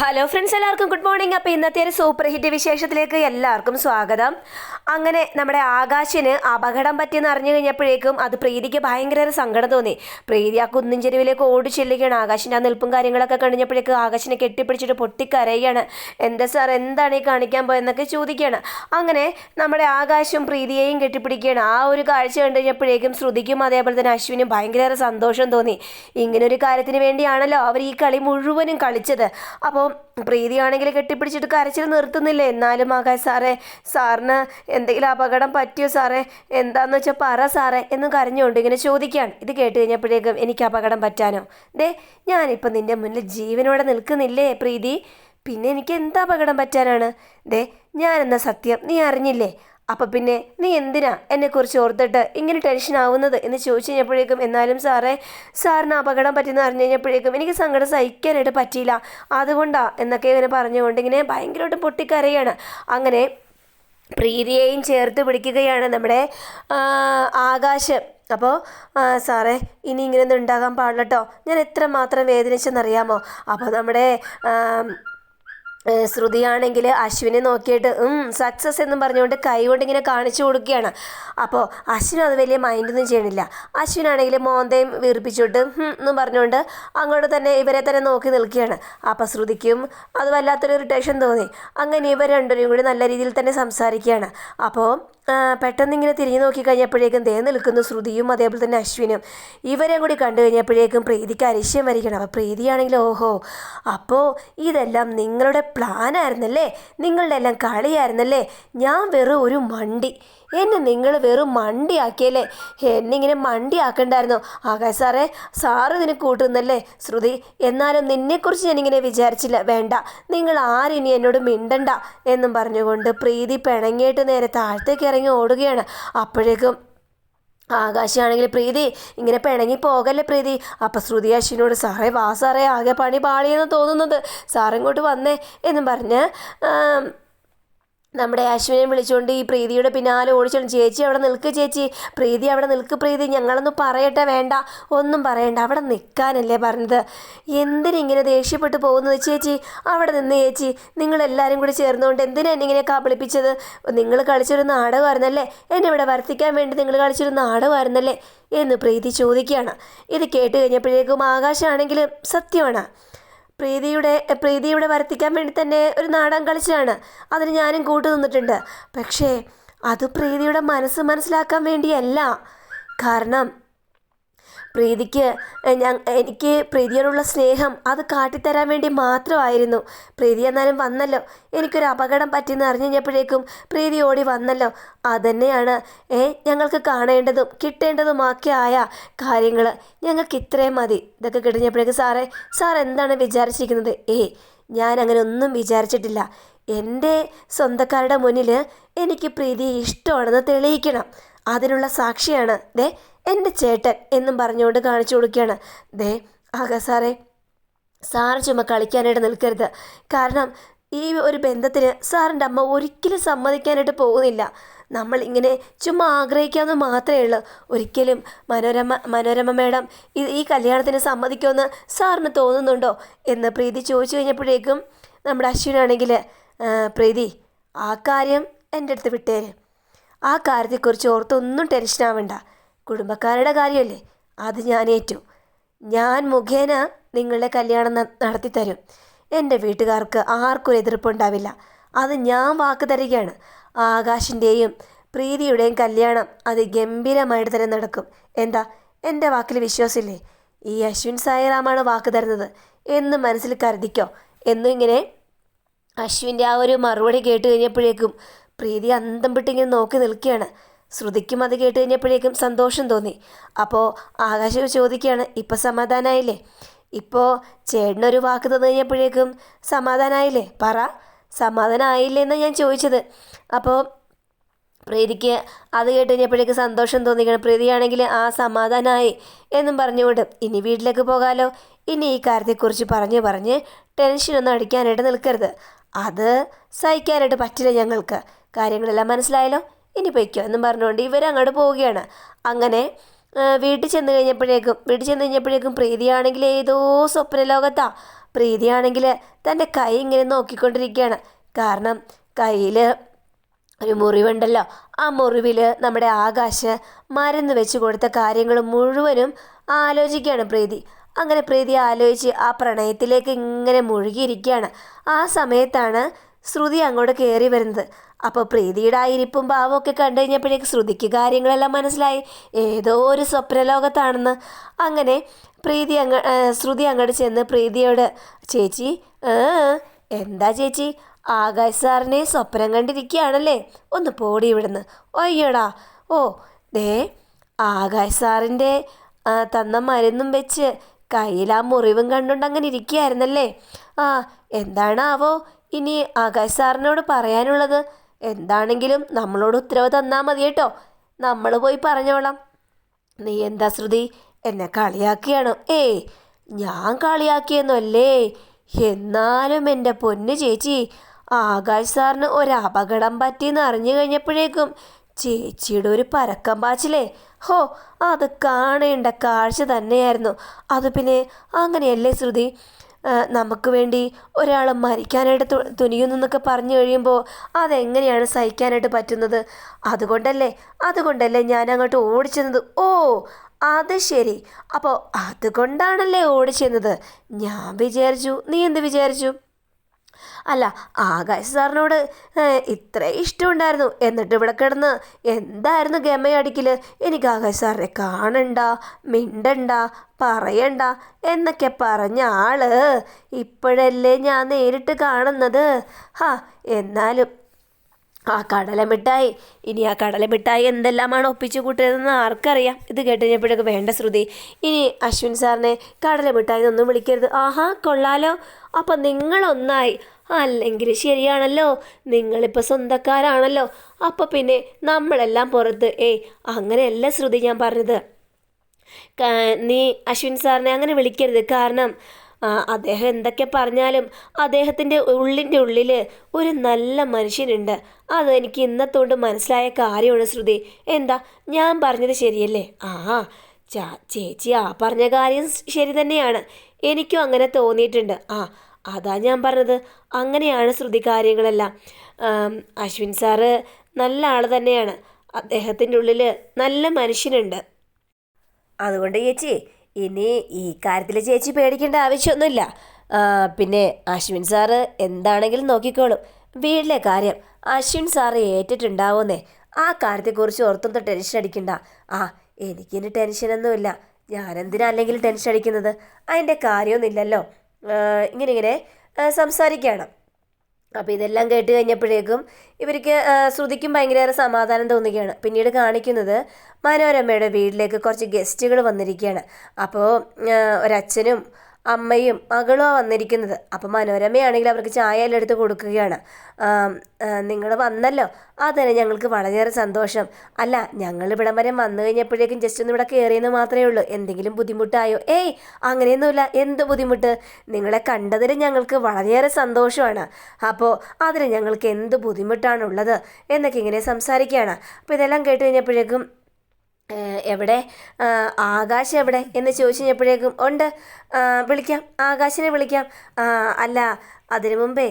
Hello friends എല്ലാവർക്കും good morning അപ്പോൾ ഇന്നത്തെ ഒരു സൂപ്പർ ഹിറ്റ് വിശേഷത്തിലേക്ക് എല്ലാവർക്കും സ്വാഗതം. അങ്ങനെ നമ്മുടെ ആകാശിന് അപകടം പറ്റിയെന്ന് അറിഞ്ഞു കഴിഞ്ഞപ്പോഴേക്കും അത് പ്രീതിക്ക് ഭയങ്കര ഒരു സങ്കടം തോന്നി. പ്രീതി ആ കുന്നിൻ ചെരുവിലേക്ക് ഓടി ചെല്ലുകയാണ്. ആകാശിന്റെ ആ നിൽപ്പും കാര്യങ്ങളൊക്കെ കഴിഞ്ഞപ്പോഴേക്കും ആകാശിനെ കെട്ടിപ്പിടിച്ചിട്ട് പൊട്ടിക്കരയുകയാണ്. എന്താ സാർ എന്താണ് ഈ കാണിക്കാൻ പോയെന്നൊക്കെ ചോദിക്കുകയാണ്. അങ്ങനെ നമ്മുടെ ആകാശം പ്രീതിയെയും കെട്ടിപ്പിടിക്കുകയാണ്. ആ ഒരു കാഴ്ച കണ്ടു കഴിഞ്ഞപ്പോഴേക്കും ശ്രുതിക്കും അതേപോലെ തന്നെ അശ്വിനും ഭയങ്കര സന്തോഷം തോന്നി. ഇങ്ങനൊരു കാര്യത്തിന് വേണ്ടിയാണല്ലോ അവർ ഈ കളി മുഴുവനും കളിച്ചത്. അപ്പോൾ പ്രീതിയാണെങ്കിൽ കെട്ടിപ്പിടിച്ചിട്ട് കരച്ചിൽ നിർത്തുന്നില്ല? എന്നാലും ആകാശ് സാറേ സാറിന് എന്തെങ്കിലും അപകടം പറ്റിയോ സാറേ? എന്താന്ന് വെച്ചാൽ പറ സാറേ എന്ന് കരഞ്ഞുകൊണ്ട് ഇങ്ങനെ ചോദിക്കുകയാണ്. ഇത് കേട്ട് കഴിഞ്ഞപ്പോഴേക്കും എനിക്ക് അപകടം പറ്റാനോ? ദേ ഞാനിപ്പോൾ നിന്റെ മുന്നിൽ ജീവനോടെ നിൽക്കുന്നില്ലേ പ്രീതി? പിന്നെ എനിക്ക് എന്താ അപകടം പറ്റാനാണ്? ദേ ഞാനെന്ന സത്യം നീ അറിഞ്ഞില്ലേ? അപ്പം പിന്നെ നീ എന്തിനാ എന്നെക്കുറിച്ച് ഓർത്തിട്ട് ഇങ്ങനെ ടെൻഷൻ ആവുന്നത് എന്ന് ചോദിച്ചു കഴിഞ്ഞപ്പോഴേക്കും എന്നാലും സാറേ സാറിന് അപകടം പറ്റിയെന്ന് അറിഞ്ഞു കഴിഞ്ഞപ്പോഴേക്കും എനിക്ക് സങ്കടം സഹിക്കാനായിട്ട് പറ്റിയില്ല. അതുകൊണ്ടാ എന്നൊക്കെ ഇങ്ങനെ പറഞ്ഞുകൊണ്ട് ഇങ്ങനെ ഭയങ്കരമായിട്ട് പൊട്ടിക്കരയാണ്. അങ്ങനെ പ്രീതിയെയും ചേർത്ത് പിടിക്കുകയാണ് നമ്മുടെ ആകാശം. അപ്പോൾ സാറേ ഇനി ഇങ്ങനെയൊന്നും ഉണ്ടാകാൻ പാടില്ല കേട്ടോ ഞാൻ എത്ര മാത്രം വേദനിച്ചെന്നറിയാമോ? അപ്പോൾ നമ്മുടെ ശ്രുതിയാണെങ്കിൽ അശ്വിനെ നോക്കിയിട്ട് സക്സസ് എന്നും പറഞ്ഞുകൊണ്ട് കൈ കൊണ്ട് ഇങ്ങനെ കാണിച്ചു കൊടുക്കുകയാണ്. അപ്പോൾ അശ്വിൻ അത് വലിയ മൈൻഡൊന്നും ചെയ്യണില്ല. അശ്വിനാണെങ്കിൽ മോന്തയും വീർപ്പിച്ചിട്ട് എന്നും പറഞ്ഞുകൊണ്ട് അങ്ങോട്ട് തന്നെ ഇവരെ തന്നെ നോക്കി നിൽക്കുകയാണ്. അപ്പോൾ ശ്രുതിക്കും അത് വല്ലാത്തൊരു ഇറിറ്റേഷൻ തോന്നി. അങ്ങനെ ഇവർ രണ്ടുപേരും കൂടി നല്ല രീതിയിൽ തന്നെ സംസാരിക്കുകയാണ്. അപ്പോൾ പെട്ടെന്ന് ഇങ്ങനെ തിരിഞ്ഞു നോക്കിക്കഴിഞ്ഞപ്പോഴേക്കും ദേ നിൽക്കുന്ന ശ്രുതിയും അതേപോലെ തന്നെ അശ്വിനും. ഇവരെയും കൂടി കണ്ടു കഴിഞ്ഞപ്പോഴേക്കും പ്രീതിക്ക് അരിശ്യം വരികയാണ്. അപ്പോൾ പ്രീതിയാണെങ്കിൽ ഓഹോ അപ്പോൾ ഇതെല്ലാം നിങ്ങളുടെ പ്ലാനായിരുന്നല്ലേ നിങ്ങളുടെ എല്ലാം കളിയായിരുന്നല്ലേ? ഞാൻ വെറും ഒരു മണ്ടി. എന്നെ നിങ്ങൾ വെറും മണ്ടിയാക്കിയല്ലേ? എന്നെ ഇങ്ങനെ മണ്ടിയാക്കണ്ടായിരുന്നോ? ആകാശ് സാറേ സാറ് ഇതിന് കൂട്ടുന്നല്ലേ? ശ്രുതി എന്നാലും നിന്നെക്കുറിച്ച് ഞാനിങ്ങനെ വിചാരിച്ചില്ല. വേണ്ട നിങ്ങൾ ആരിനി എന്നോട് മിണ്ടണ്ട എന്നും പറഞ്ഞുകൊണ്ട് പ്രീതി പിണങ്ങിയിട്ട് നേരെ താഴത്തേക്ക് ഇറങ്ങി ഓടുകയാണ്. അപ്പോഴേക്കും ആകാശാണെങ്കിൽ പ്രീതി ഇങ്ങനെ പിണങ്ങി പോകല്ലേ പ്രീതി? അപ്പം ശ്രുതി അശ്വിനോട് സാറേ വാ സാറേ ആകെ പണി പാളിയെന്ന് തോന്നുന്നത്. സാറിങ്ങോട്ട് വന്നേ എന്നും പറഞ്ഞ് നമ്മുടെ അശ്വിനെ വിളിച്ചുകൊണ്ട് ഈ പ്രീതിയുടെ പിന്നാലെ ഓടിച്ചോണ്ട് ചേച്ചി അവിടെ നിൽക്ക് ചേച്ചി പ്രീതി അവിടെ നിൽക്ക് പ്രീതി ഞങ്ങളൊന്നും പറയട്ടെ വേണ്ട ഒന്നും പറയണ്ട അവിടെ നിൽക്കാനല്ലേ പറഞ്ഞത്. എന്തിനിങ്ങനെ ദേഷ്യപ്പെട്ട് പോകുന്നത് ചേച്ചി? അവിടെ നിന്ന് ചേച്ചി നിങ്ങളെല്ലാവരും കൂടി ചേർന്നുകൊണ്ട് എന്തിനാ എന്നെ ഇങ്ങനെ കബളിപ്പിച്ചത് നിങ്ങൾ കളിച്ചൊരു നാടകമായിരുന്നല്ലേ? എന്നെ ഇവിടെ വർത്തിക്കാൻ വേണ്ടി നിങ്ങൾ കളിച്ചൊരു നാടകമായിരുന്നല്ലേ? എന്ന് പ്രീതി ചോദിക്കുകയാണ്. ഇത് കേട്ട് കഴിഞ്ഞപ്പോഴേക്കും ആകാശമാണെങ്കിലും സത്യമാണ്. പ്രീതിയുടെ പ്രീതിയുടെ വരുത്തിക്കാൻ വേണ്ടി തന്നെ ഒരു നാടകം കളിച്ചതാണ് അതിന് ഞാനും കൂട്ടു നിന്നിട്ടുണ്ട്. പക്ഷേ അത് പ്രീതിയുടെ മനസ്സ് മനസ്സിലാക്കാൻ വേണ്ടിയല്ല. കാരണം പ്രീതിക്ക് ഞാൻ എനിക്ക് പ്രീതിയോടുള്ള സ്നേഹം അത് കാട്ടിത്തരാൻ വേണ്ടി മാത്രമായിരുന്നു. പ്രീതി എന്നാലും വന്നല്ലോ. എനിക്കൊരു അപകടം പറ്റിയെന്ന് അറിഞ്ഞു കഴിഞ്ഞപ്പോഴേക്കും പ്രീതി ഓടി വന്നല്ലോ. അതന്നെയാണ് ഏ ഞങ്ങൾക്ക് കാണേണ്ടതും കിട്ടേണ്ടതുമൊക്കെ ആയ കാര്യങ്ങൾ ഞങ്ങൾക്ക് ഇത്രയും മതി. ഇതൊക്കെ കിട്ടിഞ്ഞപ്പോഴേക്കും സാറേ സാർ എന്താണ് വിചാരിച്ചിരിക്കുന്നത്? ഏ ഞാൻ അങ്ങനെ ഒന്നും വിചാരിച്ചിട്ടില്ല. എന്റെ സ്വന്തക്കാരുടെ മുന്നിൽ എനിക്ക് പ്രീതി ഇഷ്ടമാണെന്ന് തെളിയിക്കണം. അതിനുള്ള സാക്ഷിയാണ്. ദേ എന്റെ ചേട്ടൻ എന്നും പറഞ്ഞുകൊണ്ട് കാണിച്ചു കൊടുക്കുകയാണ്. ദേ ആകാ സാറേ സാറ് ചുമ്മാ കളിക്കാനായിട്ട് നിൽക്കരുത്. കാരണം ഈ ഒരു ബന്ധത്തിന് സാറിന്റെ അമ്മ ഒരിക്കലും സമ്മതിക്കാനായിട്ട് പോകുന്നില്ല. നമ്മൾ ഇങ്ങനെ ചുമ്മാ ആഗ്രഹിക്കാമെന്ന് മാത്രമേ ഉള്ളൂ. ഒരിക്കലും മനോരമ മനോരമ മേഡം ഈ കല്യാണത്തിന് സമ്മതിക്കുമെന്ന് സാറിന് തോന്നുന്നുണ്ടോ എന്ന് പ്രീതി ചോദിച്ചു കഴിഞ്ഞപ്പോഴേക്കും നമ്മുടെ അശ്വിനാണെങ്കിൽ "ആ, പ്രീതി ആ കാര്യം എന്റെ അടുത്ത് വിട്ടേര്. ആ കാര്യത്തെക്കുറിച്ച് ഓർത്തൊന്നും ടെൻഷൻ കുടുംബക്കാരുടെ കാര്യമല്ലേ? അത് ഞാൻ ഏറ്റു. ഞാൻ മുഖേന നിങ്ങളുടെ കല്യാണം നടത്തിത്തരും. നടത്തി തരും എന്റെ വീട്ടുകാർക്ക് ആർക്കും എതിർപ്പുണ്ടാവില്ല. അത് ഞാൻ വാക്ക് തരികയാണ്. ആകാശിന്റെയും പ്രീതിയുടെയും കല്യാണം അത് ഗംഭീരമായിട്ട് തന്നെ നടക്കും. എന്താ? എന്റെ വാക്കിൽ വിശ്വാസമില്ലേ ഈ അശ്വിൻ സായിറാമാണ് വാക്ക് തരുന്നത്. എന്ന് മനസ്സിൽ കരുതിക്കോ? എന്നിങ്ങനെ അശ്വിന്റെ ആ ഒരു മറുപടി കേട്ട് കഴിഞ്ഞപ്പോഴേക്കും പ്രീതി അന്തം വിട്ടിങ്ങനെ നോക്കി നിൽക്കുകയാണ്. ശ്രുതിക്കും അത് കേട്ട് കഴിഞ്ഞപ്പോഴേക്കും സന്തോഷം തോന്നി. അപ്പോൾ ആകാശം ചോദിക്കുകയാണ് ഇപ്പോൾ സമാധാനമായില്ലേ ഇപ്പോൾ ചേട്ടനൊരു വാക്ക് തന്നു കഴിഞ്ഞപ്പോഴേക്കും സമാധാനമായില്ലേ പറ. സമാധാനമായില്ലേ എന്ന് ഞാൻ ചോദിച്ചത്. അപ്പോൾ പ്രീതിക്ക് അത് കേട്ട് കഴിഞ്ഞപ്പോഴേക്ക് സന്തോഷം തോന്നിക്കണം. പ്രീതിയാണെങ്കിൽ ആ സമാധാനമായി എന്നും പറഞ്ഞുകൊണ്ട് ഇനി വീട്ടിലേക്ക് പോകാലോ? ഇനി ഈ കാര്യത്തെക്കുറിച്ച് പറഞ്ഞ് പറഞ്ഞ് ടെൻഷനൊന്നും അടിക്കാനായിട്ട് നിൽക്കരുത്. അത് സഹിക്കാനായിട്ട് പറ്റില്ല ഞങ്ങൾക്ക്. കാര്യങ്ങളെല്ലാം മനസ്സിലായല്ലോ? ഇനി പൊയ്ക്കോ എന്നും പറഞ്ഞുകൊണ്ട് ഇവർ അങ്ങോട്ട് പോവുകയാണ്. അങ്ങനെ വീട്ടിൽ ചെന്ന് കഴിഞ്ഞപ്പോഴേക്കും വീട്ടിൽ ചെന്ന് കഴിഞ്ഞപ്പോഴേക്കും പ്രീതിയാണെങ്കിൽ ഏതോ സ്വപ്ന ലോകത്താ. പ്രീതിയാണെങ്കിൽ തന്റെ കൈ ഇങ്ങനെ നോക്കിക്കൊണ്ടിരിക്കുകയാണ്. കാരണം കയ്യിൽ ഒരു മുറിവുണ്ടല്ലോ. ആ മുറിവിൽ നമ്മുടെ ആകാശ് മരുന്ന് വെച്ച് കൊടുത്ത കാര്യങ്ങൾ മുഴുവനും ആലോചിക്കുകയാണ് പ്രീതി. അങ്ങനെ പ്രീതി ആലോചിച്ച് ആ പ്രണയത്തിലേക്ക് ഇങ്ങനെ മുഴുകിയിരിക്കുകയാണ്. ആ സമയത്താണ് ശ്രുതി അങ്ങോട്ട് കയറി വരുന്നത്. അപ്പോൾ പ്രീതിയുടെ ആ ഇരിപ്പും ഭാവമൊക്കെ കണ്ടു കഴിഞ്ഞപ്പോഴേക്ക് ശ്രുതിക്ക് കാര്യങ്ങളെല്ലാം മനസ്സിലായി. ഏതോ ഒരു സ്വപ്നലോകത്താണെന്ന്. അങ്ങനെ പ്രീതി അങ്ങ് ശ്രുതി അങ്ങോട്ട് ചെന്ന് പ്രീതിയോട് ചേച്ചി എന്താ ചേച്ചി? ആകാശ് സാറിനെ സ്വപ്നം കണ്ടിരിക്കുകയാണല്ലേ? ഒന്ന് പോടി ഇവിടുന്ന്. അയ്യോടാ. ഓ ദേ ആകാശ് സാറിന്റെ തന്ന മരുന്നും വെച്ച് കയ്യിൽ ആ മുറിവും കണ്ടുകൊണ്ട് അങ്ങനെ ഇരിക്കുകയായിരുന്നല്ലേ? ആ എന്താണാവോ? ഇനി ആകാശ് സാറിനോട് പറയാനുള്ളത് എന്താണെങ്കിലും നമ്മളോട് ഉത്തരവ് തന്നാൽ മതി കേട്ടോ. നമ്മൾ പോയി പറഞ്ഞോളാം. നീ എന്താ ശ്രുതി? എന്നെ കളിയാക്കിയാണോ? ഏയ് ഞാൻ കളിയാക്കിയെന്നല്ലേ? എന്നാലും എന്റെ പൊന്ന് ചേച്ചി ആകാശ് സാറിന് ഒരു അപകടം പറ്റിയെന്ന് അറിഞ്ഞു കഴിഞ്ഞപ്പോഴേക്കും ചേച്ചിയുടെ ഒരു പരക്കം പാച്ചിലേ. ഹോ അത് കാണേണ്ട കാഴ്ച തന്നെയായിരുന്നു. അത് പിന്നെ അങ്ങനെയല്ലേ ശ്രുതി? നമുക്ക് വേണ്ടി ഒരാൾ മരിക്കാനായിട്ട് തു തുനിയുന്നെന്നൊക്കെ പറഞ്ഞു കഴിയുമ്പോൾ അതെങ്ങനെയാണ് സഹിക്കാനായിട്ട് പറ്റുന്നത്? അതുകൊണ്ടല്ലേ അതുകൊണ്ടല്ലേ ഞാൻ അങ്ങോട്ട് ഓടിച്ചെന്നത്? ഓ അത് ശരി. അപ്പോൾ അതുകൊണ്ടാണല്ലേ ഓടിച്ചെന്നത്. ഞാൻ വിചാരിച്ചു നീ എന്ത് വിചാരിച്ചു? അല്ല ആകാശ് സാറിനോട് ഇത്ര ഇഷ്ടമുണ്ടായിരുന്നു. എന്നിട്ട് ഇവിടെ കിടന്ന് എന്തായിരുന്നു ഗമയടിക്കൽ എനിക്ക് ആകാശ് സാറിനെ കാണണ്ട മിണ്ടണ്ട പറയണ്ട എന്നൊക്കെ പറഞ്ഞ ആൾ. ഇപ്പോഴല്ലേ ഞാൻ നേരിട്ട് കാണുന്നത്. ഹാ എന്നാലും ആ കടലമിഠായി ഇനി ആ കടലമിഠായി എന്തെല്ലാമാണ് ഒപ്പിച്ചു കൂട്ടിയതെന്ന് ആർക്കറിയാം? ഇത് കേട്ടുകഴിഞ്ഞപ്പോഴൊക്കെ വേണ്ട ശ്രുതി ഇനി അശ്വിൻ സാറിനെ കടലമിഠായി ഒന്നും വിളിക്കരുത്. ആഹാ കൊള്ളാലോ. അപ്പം നിങ്ങളൊന്നായി. അല്ലെങ്കിൽ ശരിയാണല്ലോ. നിങ്ങളിപ്പോൾ സ്വന്തക്കാരാണല്ലോ. അപ്പോൾ പിന്നെ നമ്മളെല്ലാം പുറത്ത്. ഏയ് അങ്ങനെയല്ല ശ്രുതി ഞാൻ പറഞ്ഞത്. നീ അശ്വിൻ സാറിനെ അങ്ങനെ വിളിക്കരുത്. കാരണം അദ്ദേഹം എന്തൊക്കെ പറഞ്ഞാലും അദ്ദേഹത്തിന്റെ ഉള്ളിന്റെ ഉള്ളിൽ ഒരു നല്ല മനുഷ്യനുണ്ട്. അത് എനിക്ക് ഇന്നത്തോണ്ട് മനസ്സിലായ കാര്യമാണ് ശ്രുതി. എന്താ? ഞാൻ പറഞ്ഞത് ശരിയല്ലേ? ആ ചേച്ചി ആ പറഞ്ഞ കാര്യം ശരി തന്നെയാണ്. എനിക്കും അങ്ങനെ തോന്നിയിട്ടുണ്ട്. ആ അതാ ഞാൻ പറഞ്ഞത്. അങ്ങനെയാണ് ശ്രുതി കാര്യങ്ങളെല്ലാം. അശ്വിൻ സാറ് നല്ല ആൾ തന്നെയാണ്. അദ്ദേഹത്തിന്റെ ഉള്ളിൽ നല്ല മനുഷ്യനുണ്ട്. അതുകൊണ്ട് ചേച്ചി ഇനി ഈ കാര്യത്തിൽ ചേച്ചി പേടിക്കേണ്ട ആവശ്യമൊന്നുമില്ല. പിന്നെ അശ്വിൻ സാറ് എന്താണെങ്കിലും നോക്കിക്കോളും. വീട്ടിലെ കാര്യം അശ്വിൻ സാറ് ഏറ്റിട്ടുണ്ടാവുന്നേ. ആ കാര്യത്തെക്കുറിച്ച് ഓർത്തൊന്നും ടെൻഷൻ അടിക്കണ്ട. ആ എനിക്കിനി ടെൻഷനൊന്നുമില്ല. ഞാനെന്തിനാ അല്ലെങ്കിൽ ടെൻഷൻ അടിക്കുന്നത്? അതിന്റെ കാര്യമൊന്നുമില്ലല്ലോ. ഇങ്ങനെ ഇങ്ങനെ സംസാരിക്കുകയാണ് അപ്പോൾ ഇതെല്ലാം കേട്ട് കഴിഞ്ഞപ്പോഴേക്കും ഇവർക്ക് ശ്രുതിക്കും ഭയങ്കര സമാധാനം തോന്നുകയാണ്. പിന്നീട് കാണിക്കുന്നത് മനോരമയുടെ വീട്ടിലേക്ക് കുറച്ച് ഗസ്റ്റുകൾ വന്നിരിക്കുകയാണ്. അപ്പോൾ ഒരച്ഛനും അമ്മയും മകളുമാണ് വന്നിരിക്കുന്നത്. അപ്പം മനോരമയാണെങ്കിൽ അവർക്ക് ചായ എല്ലാം എടുത്ത് കൊടുക്കുകയാണ്. നിങ്ങൾ വന്നല്ലോ. അതന്നെ ഞങ്ങൾക്ക് വളരെയേറെ സന്തോഷം. അല്ല ഞങ്ങൾ ഇവിടം വരെ വന്നു കഴിഞ്ഞപ്പോഴേക്കും ജസ്റ്റ് ഒന്ന് ഇവിടെ കയറിയെന്ന് മാത്രമേ ഉള്ളൂ. എന്തെങ്കിലും ബുദ്ധിമുട്ടായോ? ഏയ് അങ്ങനെയൊന്നുമില്ല. എന്ത് ബുദ്ധിമുട്ട്? നിങ്ങളെ കണ്ടതിൽ ഞങ്ങൾക്ക് വളരെയേറെ സന്തോഷമാണ്. അപ്പോൾ അതിന് ഞങ്ങൾക്ക് എന്ത് ബുദ്ധിമുട്ടാണുള്ളത്? എന്നൊക്കെ ഇങ്ങനെ സംസാരിക്കുകയാണ്. അപ്പോൾ ഇതെല്ലാം കേട്ട് കഴിഞ്ഞപ്പോഴേക്കും എവിടെ? ആകാശം എവിടെ? എന്ന് ചോദിച്ചു കഴിഞ്ഞപ്പോഴേക്കും ഉണ്ട് വിളിക്കാം. ആകാശിനെ വിളിക്കാം. അല്ല അതിനു മുമ്പേ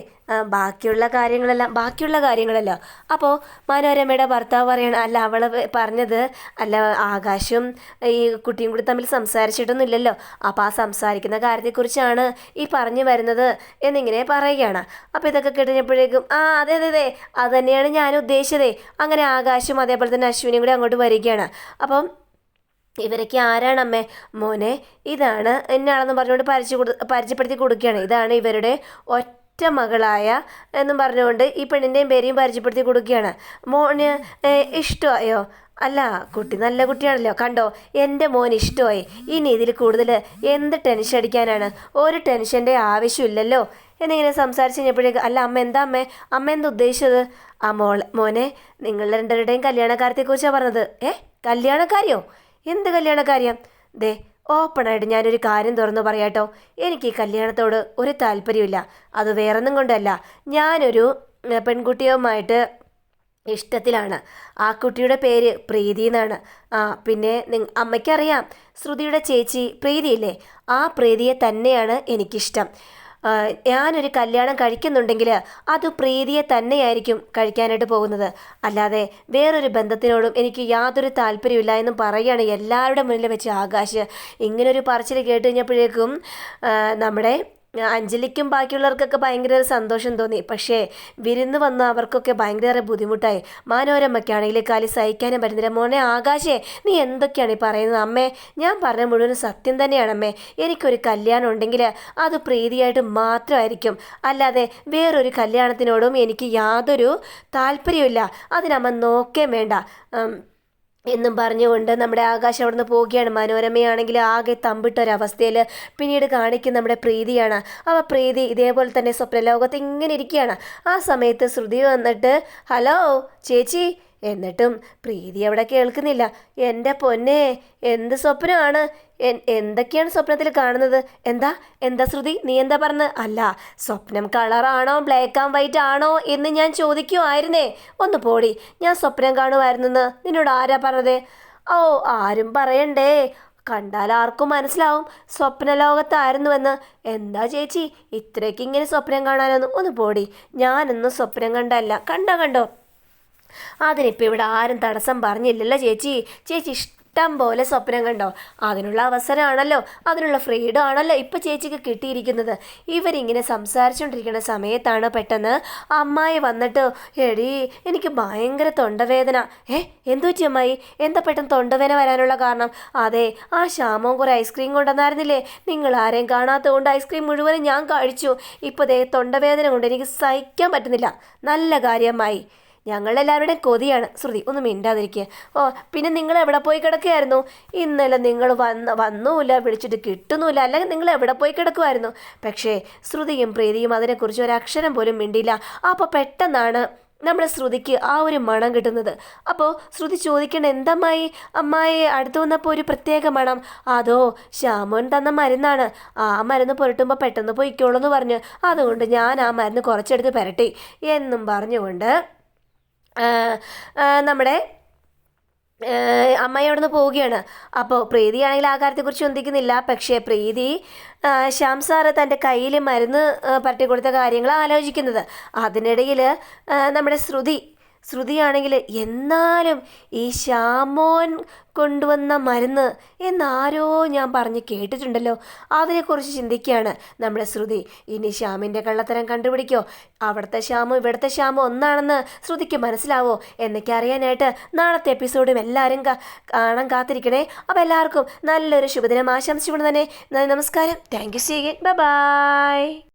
ബാക്കിയുള്ള കാര്യങ്ങളെല്ലാം ബാക്കിയുള്ള കാര്യങ്ങളല്ല. അപ്പോൾ മനോരമയുടെ ഭർത്താവ് പറയണം അല്ല അവൾ പറഞ്ഞത് അല്ല ആകാശും ഈ കുട്ടിയും കൂടി തമ്മിൽ സംസാരിച്ചിട്ടൊന്നും ഇല്ലല്ലോ അപ്പോൾ ആ സംസാരിക്കുന്ന കാര്യത്തെക്കുറിച്ചാണ് ഈ പറഞ്ഞു വരുന്നത് എന്നിങ്ങനെ പറയുകയാണ്. അപ്പോൾ ഇതൊക്കെ കിട്ടിഞ്ഞപ്പോഴേക്കും ആ അതെ അതെ അതെ അത് തന്നെയാണ് ഞാൻ ഉദ്ദേശിച്ചതേ അങ്ങനെ ആകാശും അതേപോലെ തന്നെ അശ്വിനിയും കൂടി അങ്ങോട്ട് വരികയാണ്. അപ്പം ഇവരൊക്കെ ആരാണ് അമ്മേ മോനെ ഇതാണ് എന്നാണെന്ന് പറഞ്ഞുകൊണ്ട് പരിചയ കൊടു പരിചയപ്പെടുത്തി കൊടുക്കുകയാണ്. ഇതാണ് ഇവരുടെ ഒറ്റ മകളായ എന്നും പറഞ്ഞുകൊണ്ട് ഈ പെണ്ണിന്റെയും പേരെയും പരിചയപ്പെടുത്തി കൊടുക്കുകയാണ്. മോന് ഇഷ്ടമായോ? അല്ല കുട്ടി നല്ല കുട്ടിയാണല്ലോ. കണ്ടോ എന്റെ മോൻ ഇഷ്ടമായി. ഇനി ഇതിൽ കൂടുതൽ എന്ത് ടെൻഷൻ അടിക്കാനാണ്? ഒരു ടെൻഷന്റെ ആവശ്യമില്ലല്ലോ. എന്നിങ്ങനെ സംസാരിച്ച് കഴിഞ്ഞപ്പോഴേക്ക് അല്ല അമ്മ എന്താ അമ്മേ? അമ്മ എന്താ ഉദ്ദേശിച്ചത്? ആ മോൾ മോനെ നിങ്ങൾ രണ്ടുപേരുടെയും കല്യാണക്കാരത്തെക്കുറിച്ചാണ് പറഞ്ഞത്. ഏ കല്യാണക്കാരിയോ? എന്ത് കല്യാണ കാര്യം? ദേ ഓപ്പണായിട്ട് ഞാനൊരു കാര്യം തുറന്നു പറയാട്ടോ. എനിക്ക് ഈ കല്യാണത്തോട് ഒരു താല്പര്യമില്ല അത് വേറൊന്നും കൊണ്ടല്ല. ഞാനൊരു പെൺകുട്ടിയുമായിട്ട് ഇഷ്ടത്തിലാണ്. ആ കുട്ടിയുടെ പേര് പ്രീതി എന്നാണ്. ആ പിന്നെ അമ്മയ്ക്കറിയാം ശ്രുതിയുടെ ചേച്ചി പ്രീതിയില്ലേ? ആ പ്രീതിയെ തന്നെയാണ് എനിക്കിഷ്ടം. ഞാനൊരു കല്യാണം കഴിക്കുന്നുണ്ടെങ്കിൽ അത് പ്രീതിയെ തന്നെയായിരിക്കും കഴിക്കാനായിട്ട് പോകുന്നത്. അല്ലാതെ വേറൊരു ബന്ധത്തിനോടും എനിക്ക് യാതൊരു താല്പര്യമില്ല എന്നും പറയുകയാണ് എല്ലാവരുടെ മുന്നിൽ വെച്ച് ആകാശ്. ഇങ്ങനൊരു പറച്ചിൽ കേട്ട് കഴിഞ്ഞപ്പോഴേക്കും നമ്മുടെ അഞ്ജലിക്കും ബാക്കിയുള്ളവർക്കൊക്കെ ഭയങ്കര ഒരു സന്തോഷം തോന്നി. പക്ഷേ വിരുന്ന് വന്ന അവർക്കൊക്കെ ഭയങ്കര ബുദ്ധിമുട്ടായി. മാനോരമ്മയ്ക്കാണെങ്കിൽ കാലി സഹിക്കാനും പറ്റുന്നില്ല. മോനെ ആകാശേ നീ എന്തൊക്കെയാണ് ഈ പറയുന്നത്? അമ്മേ ഞാൻ പറഞ്ഞ മുഴുവൻ സത്യം തന്നെയാണ് അമ്മേ. എനിക്കൊരു കല്യാണം ഉണ്ടെങ്കിൽ അത് പ്രീതിയായിട്ട് മാത്രമായിരിക്കും. അല്ലാതെ വേറൊരു കല്യാണത്തിനോടും എനിക്ക് യാതൊരു താല്പര്യമില്ല അതിനമ്മ നോക്കേ വേണ്ട. എന്നും പറഞ്ഞുകൊണ്ട് നമ്മുടെ ആകാശം നിന്ന് പോവുകയാണ്. മനോരമയാണെങ്കിൽ ആകെ തമ്പിട്ടൊരവസ്ഥയിൽ പിന്നീട് കാണിക്കുന്ന നമ്മുടെ പ്രീതിയാണ്. അവ പ്രീതി ഇതേപോലെ തന്നെ സ്വപ്നലോകത്ത് ഇങ്ങനെ ഇരിക്കുകയാണ്. ആ സമയത്ത് ശ്രുതി വന്നിട്ട് ഹലോ ചേച്ചി എന്നിട്ടും പ്രീതി അവിടെ കേൾക്കുന്നില്ല. എന്റെ പൊന്നെ എന്ത് സ്വപ്നമാണ്? എന്തൊക്കെയാണ് സ്വപ്നത്തിൽ കാണുന്നത്? എന്താ എന്താ ശ്രുതി നീ എന്താ പറഞ്ഞത് അല്ല സ്വപ്നം കളറാണോ ബ്ലാക്ക് ആൻഡ് വൈറ്റ് ആണോ എന്ന് ഞാൻ ചോദിക്കുമായിരുന്നേ ഒന്ന് പോടി ഞാൻ സ്വപ്നം കാണുമായിരുന്നെന്ന് നിന്നോട് ആരാ പറഞ്ഞത്? ഓ ആരും പറയണ്ടേ. കണ്ടാൽ ആർക്കും മനസ്സിലാവും സ്വപ്നലോകത്തായിരുന്നുവെന്ന്. എന്താ ചേച്ചി ഇത്രയ്ക്ക് ഇങ്ങനെ സ്വപ്നം കാണാനൊന്നും. ഒന്ന് പോടി ഞാനൊന്നും സ്വപ്നം കണ്ടല്ല. കണ്ടോ കണ്ടോ? അതിനിപ്പോൾ ഇവിടെ ആരും തടസ്സം പറഞ്ഞില്ലല്ലോ ചേച്ചി. ചേച്ചി ഇഷ്ടം പോലെ സ്വപ്നം കണ്ടോ? അതിനുള്ള അവസരമാണല്ലോ. അതിനുള്ള ഫ്രീഡം ആണല്ലോ ഇപ്പം ചേച്ചിക്ക് കിട്ടിയിരിക്കുന്നത്. ഇവരിങ്ങനെ സംസാരിച്ചുകൊണ്ടിരിക്കുന്ന സമയത്താണ് പെട്ടെന്ന് അമ്മായി വന്നിട്ട് എടി എനിക്ക് ഭയങ്കര തൊണ്ടവേദന. ഏ എന്തു പറ്റി അമ്മായി? എന്താ പെട്ടെന്ന് തൊണ്ടവേദന വരാനുള്ള കാരണം? അതെ ആ ശ്യാമവും കുറേ ഐസ്ക്രീം കൊണ്ടുവന്നായിരുന്നില്ലേ? നിങ്ങൾ ആരെയും കാണാത്തതുകൊണ്ട് ഐസ്ക്രീം മുഴുവനും ഞാൻ കഴിച്ചു. ഇപ്പോൾ ദേ തൊണ്ടവേദന കൊണ്ട് എനിക്ക് സഹിക്കാൻ പറ്റുന്നില്ല. നല്ല കാര്യമായി ഞങ്ങളെല്ലാവരുടെയും കൊതിയാണ്. ശ്രുതി ഒന്ന് മിണ്ടാതിരിക്കുക ഓ പിന്നെ നിങ്ങൾ എവിടെ പോയി കിടക്കുകയായിരുന്നു? ഇന്നലെ നിങ്ങൾ വന്ന് വന്നുമില്ല വിളിച്ചിട്ട് കിട്ടുന്നുമില്ല. അല്ലെങ്കിൽ നിങ്ങൾ എവിടെ പോയി കിടക്കുമായിരുന്നു? പക്ഷേ ശ്രുതിയും പ്രീതിയും അതിനെക്കുറിച്ച് ഒരു അക്ഷരം പോലും മിണ്ടിയില്ല. അപ്പോൾ പെട്ടെന്നാണ് നമ്മുടെ ശ്രുതിക്ക് ആ ഒരു മണം കിട്ടുന്നത്. അപ്പോൾ ശ്രുതി ചോദിക്കേണ്ട എന്തമ്മായി? അമ്മായി അടുത്ത് വന്നപ്പോൾ ഒരു പ്രത്യേക മണം. അതോ ശ്യാമോൻ തന്ന മരുന്നാണ്? ആ മരുന്ന് പുരട്ടുമ്പോൾ പെട്ടെന്ന് പോയിക്കോളൂ എന്ന് പറഞ്ഞു. അതുകൊണ്ട് ഞാൻ ആ മരുന്ന് കുറച്ചെടുത്ത് പുരട്ടി. എന്നും പറഞ്ഞുകൊണ്ട് നമ്മുടെ അമ്മായി അവിടെ നിന്ന് പോവുകയാണ്? അപ്പോൾ പ്രീതിയാണെങ്കിൽ ആ കാര്യത്തെക്കുറിച്ച് ചിന്തിക്കുന്നില്ല. പക്ഷേ പ്രീതി ശ്യാം സാറ് തന്റെ കയ്യിൽ മരുന്ന് പറ്റിക്കൊടുത്ത കൊടുത്ത കാര്യങ്ങൾ ആലോചിക്കുന്നത്. അതിനിടയിൽ നമ്മുടെ ശ്രുതി ശ്രുതിയാണെങ്കിൽ എന്നാലും ഈ ശ്യാമോൻ കൊണ്ടുവന്ന മരുന്ന് എന്നാരോ ഞാൻ പറഞ്ഞ് കേട്ടിട്ടുണ്ടല്ലോ. അതിനെക്കുറിച്ച് ചിന്തിക്കുകയാണ് നമ്മുടെ ശ്രുതി. ഇനി ശ്യാമിന്റെ കള്ളത്തരം കണ്ടുപിടിക്കോ. അവിടുത്തെ ശ്യാമോ ഇവിടുത്തെ ശ്യാമോ ഒന്നാണെന്ന് ശ്രുതിക്ക് മനസ്സിലാവോ എന്നൊക്കെ അറിയാനായിട്ട് നാളത്തെ എപ്പിസോഡും എല്ലാവരും കാണാൻ കാത്തിരിക്കണേ. അപ്പോൾ എല്ലാവർക്കും നല്ലൊരു ശുഭദിനം. ആശംസിച്ചുകൊണ്ട് തന്നെ നന്ദി, നമസ്കാരം. Thank you see bye.